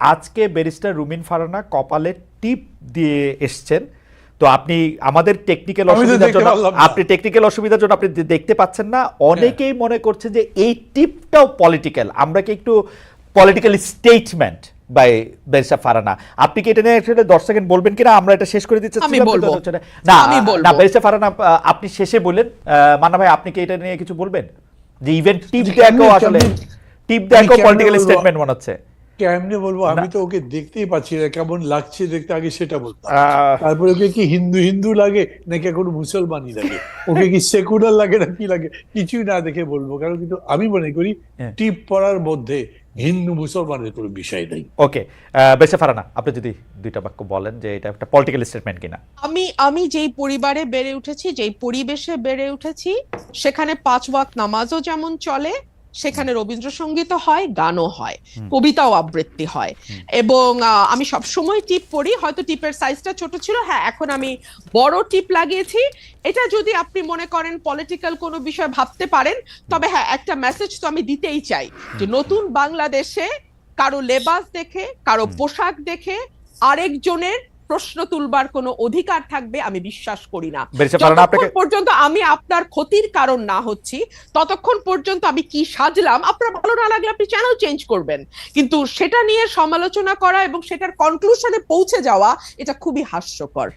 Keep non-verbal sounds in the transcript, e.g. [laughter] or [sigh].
আজকে ব্যারিস্টার রুমিন ফারানা কপালে টিপ দিয়ে এসছেন। তো আপনি আমাদের টেকনিক্যাল অসুবিধার জন্য আপনি টেকনিক্যাল অসুবিধার জন্য আপনি দেখতে পাচ্ছেন না। অনেকেই মনে করছে যে এই টিপটাও পলিটিক্যাল আমরা কি একটু পলিটিক্যাল স্টেটমেন্ট বাই ফারানা? আপনি কি এটা নিয়ে আসলে দশ সেকেন্ড বলবেন কিনা? আমরা এটা শেষ করে দিচ্ছি। আমি বলব। না না ব্যারিস্টার ফারানা আপনি শেষে বললেন। আহ, মান্না ভাই আপনি কি এটা নিয়ে কিছু বলবেন? যে ইভেন্ট টিপ দেখো আসলে টিপ দেখো পলিটিক্যাল স্টেটমেন্ট মনে হচ্ছে। কেমনে বলব? আমি তো ওকে দেখতেই পাচ্ছি না কেমন লাগছে দেখতে আগে সেটা বলতাম। তারপরে ওকে কি হিন্দু হিন্দু লাগে নাকি এখন মুসলমানই লাগে? [laughs] ওকে কি সেকুলার লাগে না কি লাগে? কিছুই না দেখে বলব কারণ কিন্তু আমি মনে করি হ্যাঁ। টিপ পড়ার মধ্যে হিন্দু মুসলমানের কোনো বিষয় নেই। ওকে বেসে ফারানা আপনি যদি দুইটা বাক্য বলেন যে এটা একটা পলিটিক্যাল স্টেটমেন্ট কিনা। আমি আমি যেই পরিবারে বেড়ে উঠেছি যেই পরিবেশে বেড়ে উঠেছি সেখানে পাঁচ ওয়াক্ত নামাজও যেমন চলে সেখানে রবীন্দ্রসঙ্গীতও হয় গানও হয় কবিতাও আবৃত্তি হয়। এবং আমি সব সময় টিপ পড়ি হয়তো টিপের সাইজটা ছোট ছিল হ্যাঁ এখন আমি বড় টিপ লাগিয়েছি। এটা যদি আপনি মনে করেন পলিটিক্যাল কোনো বিষয় ভাবতে পারেন তবে হ্যাঁ একটা মেসেজ তো আমি দিতেই চাই যে নতুন বাংলাদেশে কারও লেবাস দেখে কারও পোশাক দেখে আরেকজনের প্রশ্ন তুলবার কোনো অধিকার থাকবে আমি বিশ্বাস করি না। যতক্ষণ পর্যন্ত আমি আপনার ক্ষতির কারণ না হচ্ছি ততক্ষণ পর্যন্ত আমি কি সাজলাম আপনার ভালো না লাগলে আপনি চ্যানেল চেঞ্জ করবেন? কিন্তু সেটা নিয়ে সমালোচনা করা এবং সেটার কনক্লুশনে পৌঁছে যাওয়া এটা খুবই হাস্যকর।